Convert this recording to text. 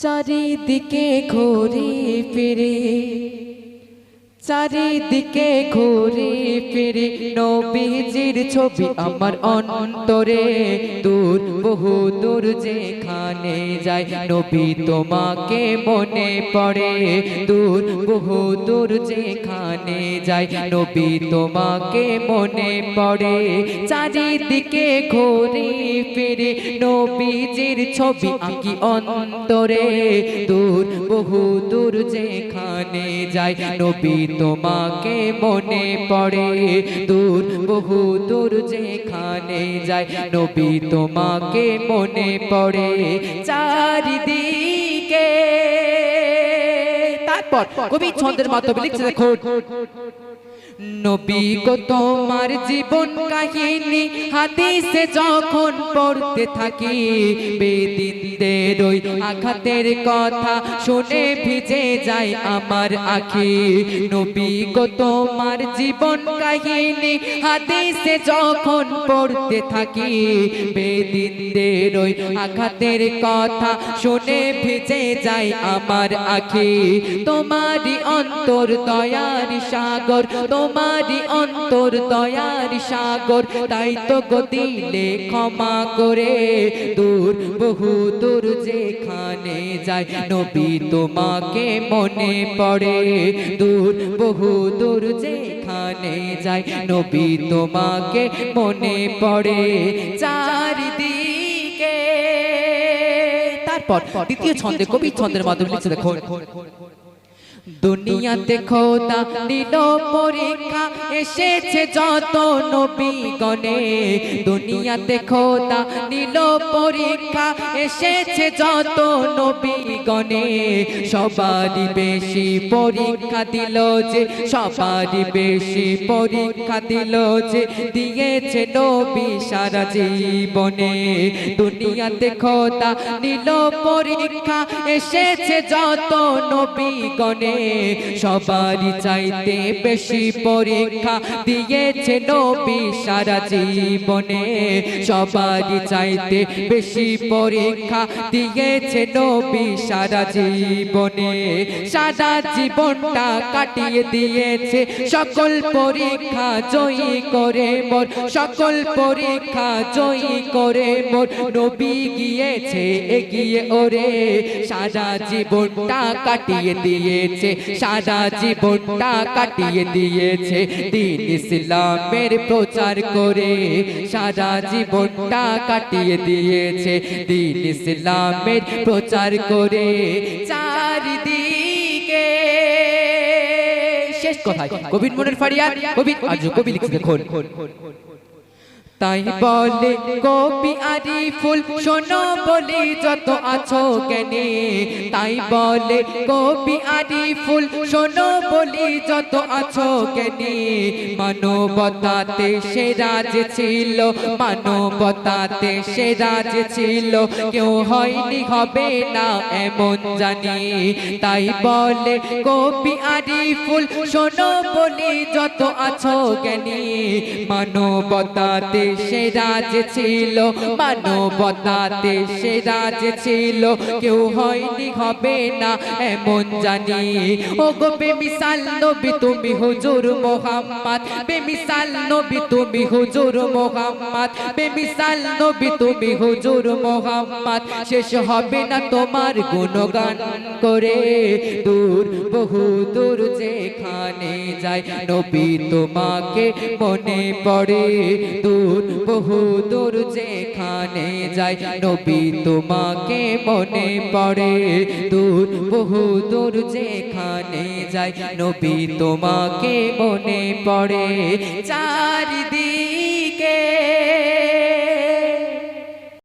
চারিদিকে ঘুরে ফিরে চারিদিকে ঘুরে ফিরে, নবীজির ছবি আমার অন্তরে। দূর, বহু দূর যেখানে যায় নবী তোমাকে মনে পড়ে। দূর, বহু দূর যেখানে যায় নবী তোমাকে মনে পড়ে। চারিদিকে ঘুরে ফিরে, নবীজির ছবি আঁকি অন্তরে। দূর, বহু দূর যেখানে যায় নবী তোমাকে মনে পড়ে দূর বহু দূর যেখানে যায়। নবী তোমাকে মনে পড়ে চারিদিকে তারপর কবি ছন্দের মাধ্যমে লিখছে দেখো নবী গো তোমার জীবন কাহিনী হাদিসে যখন পড়তে থাকি বেদিনদের ওই আঘাতের কথা শুনে ভিজে যায় আমার আখি। নবী গো তোমার জীবন কাহিনী হাদিসে যখন পড়তে থাকি বেদিনদের ওই আঘাতের কথা শুনে ভিজে যায় আমার আখি। তোমারই অন্তর দয়ার সাগর, তোমারই অন্তর দয়ার সাগর, তাই তো গো দিলে ক্ষমা করে দূর, বহু দূর যেখানে যায় নবী তোমাকে মনে পড়ে দূর, বহু দূর যেখানে যায় নবী তোমাকে মনে পড়ে চারিদিকে। তারপর দ্বিতীয় ছন্দে কবি ছন্দের মাধ্যমে দেখো দুনিয়াতে খোদা দিল পরীক্ষা এসেছে যত নবী গণে দুনিয়াতে খোদা নিল পরীক্ষা এসেছে যত নবী গণে সবারই বেশি পরীক্ষা দিল যে, সবারই বেশি পরীক্ষা দিল যে, দিয়েছে নবী সারা জীবনে। দুনিয়াতে খোদা নিল পরীক্ষা এসেছে যত নবী সবারই চাইতে বেশি পরীক্ষা দিয়েছে নবী সারা জীবনে। সবারই চাইতে বেশি পরীক্ষা দিয়েছে নবী সারা জীবনে। সারা জীবনটা কাটিয়ে দিয়েছে। সকল পরীক্ষা জয়ী করে মোর, সকল পরীক্ষা জয়ী করে মোর। নবী গিয়েছে, এগিয়ে ওরে। সারা জীবনটা কাটিয়ে দিয়েছে। সারা জীবনটা কাটিয়ে দিয়েছে, দিন ইসলামের প্রচার করে। সারা জীবনটা কাটিয়ে দিয়েছে, দিন ইসলামের প্রচার করে। চারিদিকে শেষ কথায়, কবির মনের ফারিয়ার কবির আজ কবি লিখছে দেখুন তাই বলে কবি আরিফুল শোনো বলি যত আছো জ্ঞানে। তাই বলে কবি আরিফুল শোনো বলি যত আছো জ্ঞানে। মানবতাতে সে রাজ ছিল মানবতাতে সে রাজ ছিল। কেউ হয়নি হবে না এমন জানি। তাই বলে কবি আরিফুল শোনো বলি যত আছো জ্ঞানী। মানবতাতে সে রাজ ছিল, মানবতাতে সে রাজ ছিল। কেউ হয়নি, হবে না, এমন জানি। ও গো বেমিসাল নবী, তুমি হুজুর মোহাম্মদ। বেমিসাল নবী, তুমি হুজুর মোহাম্মদ। বেমিসাল নবী, তুমি হুজুর মোহাম্মদ। শেষ হবে না তোমার গুণগান করে। দূর বহু দূর যেখানে যায় নবী তোমাকে মনে পড়ে। দূর বহু দূর যেখানে যায় নবী তোমাকে মনে পড়ে। দূর বহু দূর যেখানে যায় নবী তোমাকে মনে পড়ে। চারিদিকে